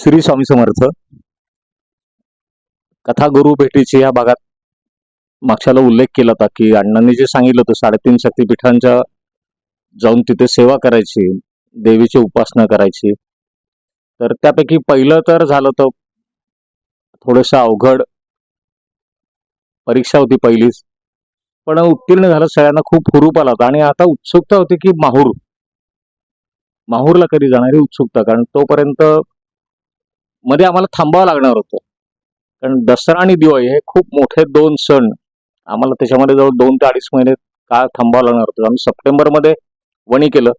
श्री स्वामी समर्थ कथा गुरु भेटीची या भागात मागच्याला उल्लेख केला होता की अण्णांनी जे सांगितलं होतं साडेतीन शक्तीपीठांच्या जाऊन तिथे सेवा करायची देवीची उपासना करायची. तर त्यापैकी पहिलं तर झालं तर थोडंसं अवघड परीक्षा होती पहिलीच. पण उत्तीर्ण झालं सगळ्यांना खूप हुरूप आला होता. आणि आता उत्सुकता होती की माहूर माहूरला कधी जाणारी उत्सुकता? कारण तोपर्यंत मध्ये आम्हाला थांबावं लागणार होतं. कारण दसरा आणि दिवाळी हे खूप मोठे दोन सण. आम्हाला त्याच्यामध्ये जवळ दोन ते अडीच महिने काळ थांबावं लागणार होतं. आम्ही सप्टेंबरमध्ये वणी केलं.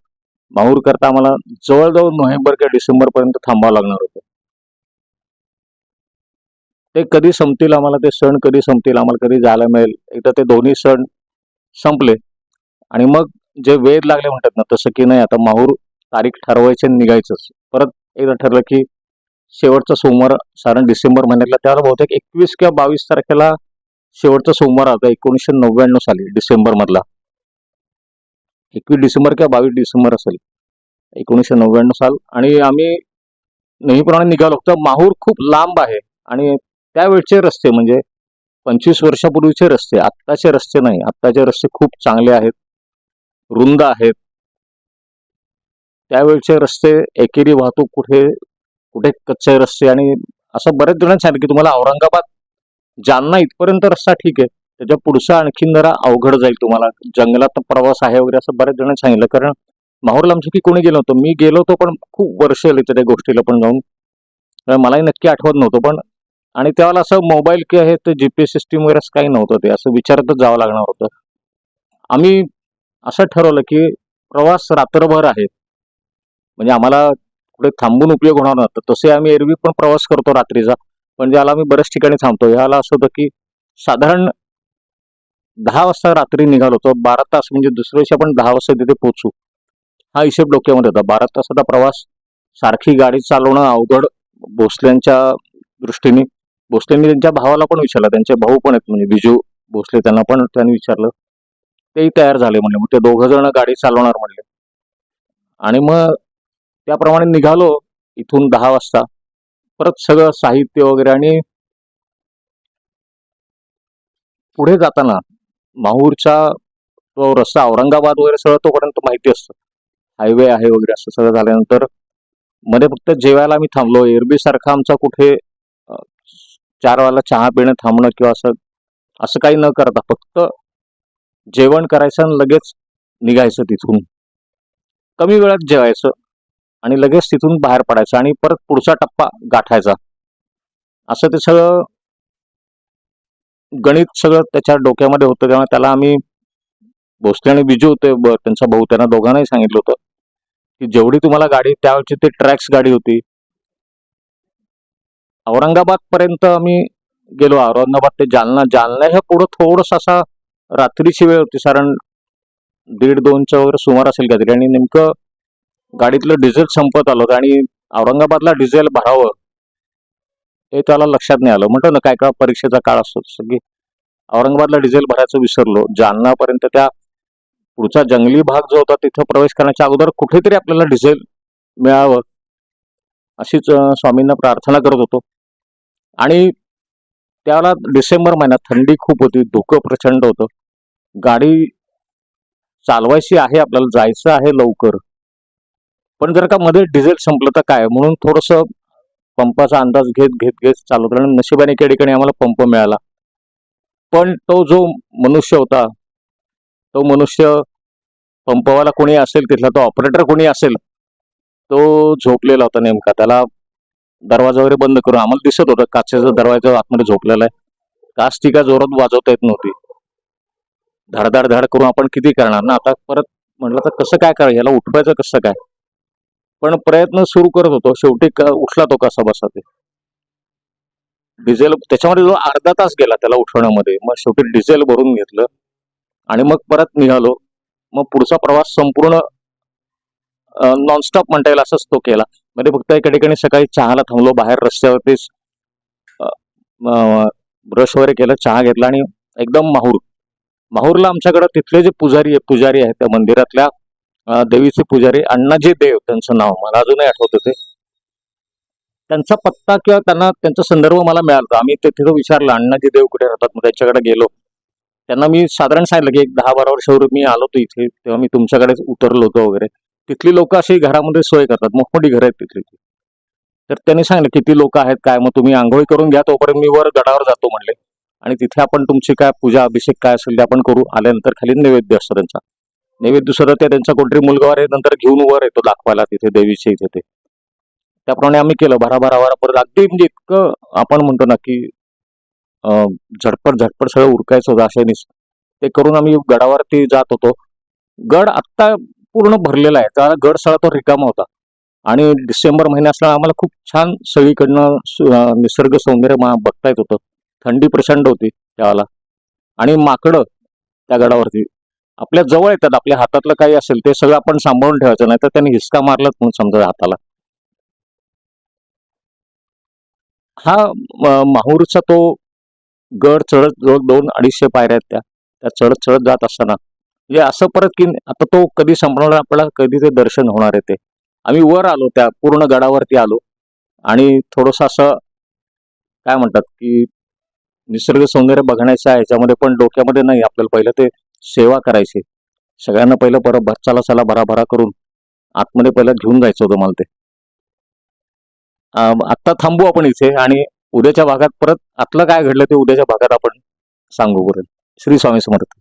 माहूर करता आम्हाला जवळजवळ नोव्हेंबर किंवा डिसेंबरपर्यंत थांबावं लागणार होतं. ते कधी संपतील आम्हाला ते सण कधी संपतील आम्हाला कधी जायला मिळेल? एकदा ते दोन्ही सण संपले. आणि मग जे वेध लागले म्हणतात ना तसं की नाही आता माहूर तारीख ठरवायचे आणि निघायचंच. परत एकदा ठरलं की शेवटचा सोमवार साधारण डिसेंबर महिन्यातला. त्याला बहुतेक एकवीस किंवा बावीस तारखेला शेवटचा सोमवार होता एकोणीसशे नव्याण्णव साली डिसेंबर मधला. एकवीस डिसेंबर किंवा बावीस डिसेंबर असेल एकोणीसशे नव्याण्णव साल. आणि आम्ही नेहमीप्रमाणे निघालो. तर माहूर खूप लांब आहे. आणि त्यावेळचे रस्ते म्हणजे पंचवीस वर्षापूर्वीचे रस्ते आत्ताचे रस्ते नाही. आत्ताचे रस्ते खूप चांगले आहेत. रुंद आहेत. त्यावेळचे रस्ते एकेरी वाहतूक कुठे कुठे कच्चे रस्ते आणि असं बरेच जणांनी सांगितलं की तुम्हाला औरंगाबाद जालना इथपर्यंत रस्ता ठीक आहे. त्याच्या पुढचा आणखीन जरा अवघड जाईल तुम्हाला. जंगलात प्रवास आहे वगैरे असं बरेच जणांनी सांगितलं. कारण माहूरला आमची की कोणी गेलो होतो मी गेलो होतो पण खूप वर्ष आली त्या गोष्टीला पण जाऊन. मलाही नक्की आठवत नव्हतं. पण आणि त्यावेळेला असं मोबाईल किंवा हे ते जीपीएस सिस्टीम वगैरे असं काही नव्हतं ते. असं विचारतच जावं लागणार होतं. आम्ही असं ठरवलं की प्रवास रात्रभर आहे. म्हणजे आम्हाला कुठे थांबून उपयोग होणार नव्हता तसे आम्ही एरवी पण प्रवास करतो रात्रीचा. पण ज्याला आम्ही बऱ्याच ठिकाणी थांबतो. ह्याला असं होतं की साधारण दहा वाजता रात्री निघालो होतो बारा तास म्हणजे दुसऱ्या दिवशी आपण दहा वाजता तिथे पोहोचू. हा हिशेब डोक्यामध्ये होता. बारा तासाचा प्रवास सारखी गाडी चालवणं अवघड भोसल्यांच्या दृष्टीने. भोसलेंनी त्यांच्या भावाला पण विचारलं. त्यांचे भाऊ पण आहेत. म्हणजे बिजू भोसले त्यांना पण त्यांनी विचारलं. तेही तयार झाले म्हणले. मग ते दोघं जण गाडी चालवणार म्हणले. आणि मग त्याप्रमाणे निघालो इथून दहा वाजता. परत सगळं साहित्य वगैरे आणि पुढे जाताना माहूरचा तो रस्ता औरंगाबाद वगैरे सगळं तोपर्यंत माहिती असतं. हायवे आहे वगैरे असं सगळं झाल्यानंतरमध्ये फक्त जेवायला आम्ही थांबलो. एरबी सारखा आमचा कुठे चार वाला चहा पिणं थांबणं किंवा असं असं काही न करता फक्त जेवण करायचं आणि लगेच निघायचं तिथून. कमी वेळात जेवायचं. आणि लगेच तिथून बाहेर पडायचं आणि परत पुढचा टप्पा गाठायचा. असं ते सगळं गणित सगळं त्याच्या डोक्यामध्ये होतं त्यामुळे त्याला आम्ही भोसले आणि बिजू होते त्यांचा भाऊ त्यांना दोघांनाही सांगितलं होतं की जेवढी तुम्हाला गाडी त्यावेळची ते ट्रॅक्स गाडी होती. औरंगाबाद पर्यंत आम्ही गेलो औरंगाबाद ते जालना. जालन्याच्या पुढं थोडस असा रात्रीची वेळ होती साधारण दीड दोनच्या वगैरे सुमार असेल काहीतरी. आणि नेमकं गाडीतलं डिझेल संपत आलं होतं आणि औरंगाबादला डिझेल भरावं हे त्याला लक्षात नाही आलं. म्हणतो ना काय काय परीक्षेचा काळ असतो. सगळी औरंगाबादला डिझेल भरायचं विसरलो. जालनापर्यंत त्या पुढचा जंगली भाग जो होता तिथं प्रवेश करण्याच्या अगोदर कुठेतरी आपल्याला डिझेल मिळावं अशीच स्वामींना प्रार्थना करत होतो. आणि त्याला डिसेंबर महिन्यात थंडी खूप होती धुकं प्रचंड होतं. गाडी चालवायची आहे आपल्याला जायचं आहे लवकर. पण जर का मध्ये डिझेल संपलं तर काय? म्हणून थोडस पंपाचा अंदाज घेत घेत घेत चालवत आणि नशिबाने एका ठिकाणी आम्हाला पंप मिळाला. पण तो जो मनुष्य होता तो मनुष्य पंपवाला कोणी असेल तिथला तो ऑपरेटर कोणी असेल तो झोपलेला होता नेमका. त्याला दरवाजा वगैरे बंद करून आम्हाला दिसत होतं. काचेचा दरवाजा आतमध्ये झोपलेला आहे. काच ती का जोरात वाजवता येत नव्हती. धडधड धड करून आपण किती करणार ना? आता परत म्हटलं तर कसं काय करा याला उठवायचं कसं काय? पण प्रयत्न सुरू करत होतो. शेवटी उठला तो कसा बसा ते. डिझेल त्याच्यामध्ये जो अर्धा तास गेला त्याला उठवण्यामध्ये. मग शेवटी डिझेल भरून घेतलं आणि मग परत निघालो. मग पुढचा प्रवास संपूर्ण नॉनस्टॉप म्हणता येईल असंच तो केला. म्हणजे फक्त एका ठिकाणी सकाळी चहाला थांबलो. बाहेर रस्त्यावरतीच ब्रश वगैरे केलं चहा घेतला आणि एकदम माहूर. माहूरला आमच्याकडे तिथले जे पुजारी पुजारी आहेत त्या मंदिरातल्या देवीचे पुजारी अण्णाजी देव त्यांचं नाव. मला अजूनही आठवत ते. त्यांचा पत्ता किंवा त्यांना त्यांचा संदर्भ मला मिळाला आम्ही ते तिथं विचारलं अण्णाजी देव कुठे राहतात? मग त्यांच्याकडे गेलो. त्यांना मी साधारण सांगितलं की एक दहा बारा वर्षावर मी आलो होतो इथे. तेव्हा मी तुमच्याकडे उतरलो होतो वगैरे. तिथली लोक अशी घरामध्ये सोय करतात. मोठमोठी घरं आहेत तिथली. तर त्यांनी सांगितलं किती लोक आहेत? काय? मग तुम्ही आंघोळी करून घ्या. तोपर्यंत मी वर गडावर जातो म्हणले. आणि तिथे आपण तुमची काय पूजा अभिषेक काय असेल ते आपण करू. आल्यानंतर खाली नैवेद्य असतो त्यांचा. नैवेद्य दुसरं त्या त्यांचा कोणतरी मुलगा नंतर घेऊन वर येतो दाखवायला तिथे देवीच्या इथे ते. त्याप्रमाणे आम्ही केलं भरा भरा भरा परत अगदी म्हणजे इतकं आपण म्हणतो ना की झटपट झटपट सगळं उरकायचं होतं अशा निस ते करून आम्ही गडावरती जात होतो. गड आत्ता पूर्ण भरलेला आहे. त्याला गड सगळा तो रिकामा होता. आणि डिसेंबर महिना असल्यामुळे आम्हाला खूप छान सगळीकडनं निसर्ग सौंदर्य मा- बघता येत होतं. थंडी प्रचंड होती त्यावेळेला. आणि माकडं त्या गडावरती आपल्या जवळ येतात आपल्या हातातलं काही असेल ते सगळं आपण सांभाळून ठेवायचं नाही तर त्यांनी हिसका मारलाच म्हणून समजा हाताला. हा माहूरचा तो गड चढत जवळ दोन अडीचशे पायऱ्या आहेत त्या त्या चढत चढत जात असताना म्हणजे असं परत की आता तो कधी संपणार आपल्याला कधी ते दर्शन होणार आहे ते. आम्ही वर आलो त्या पूर्ण गडावरती आलो आणि थोडस असं काय म्हणतात की निसर्ग सौंदर्य बघण्याचं आहे ह्याच्यामध्ये पण डोक्यामध्ये नाही आपल्याला पहिलं ते सेवा करायची. सगळ्यांना पहिलं परत भर चला चला भराभरा करून आतमध्ये पहिलं घेऊन जायचं होतं मला ते. आत्ता थांबू आपण इथे आणि उद्याच्या भागात परत आतलं काय घडलं ते उद्याच्या भागात आपण सांगू करेल श्री स्वामी समर्थ.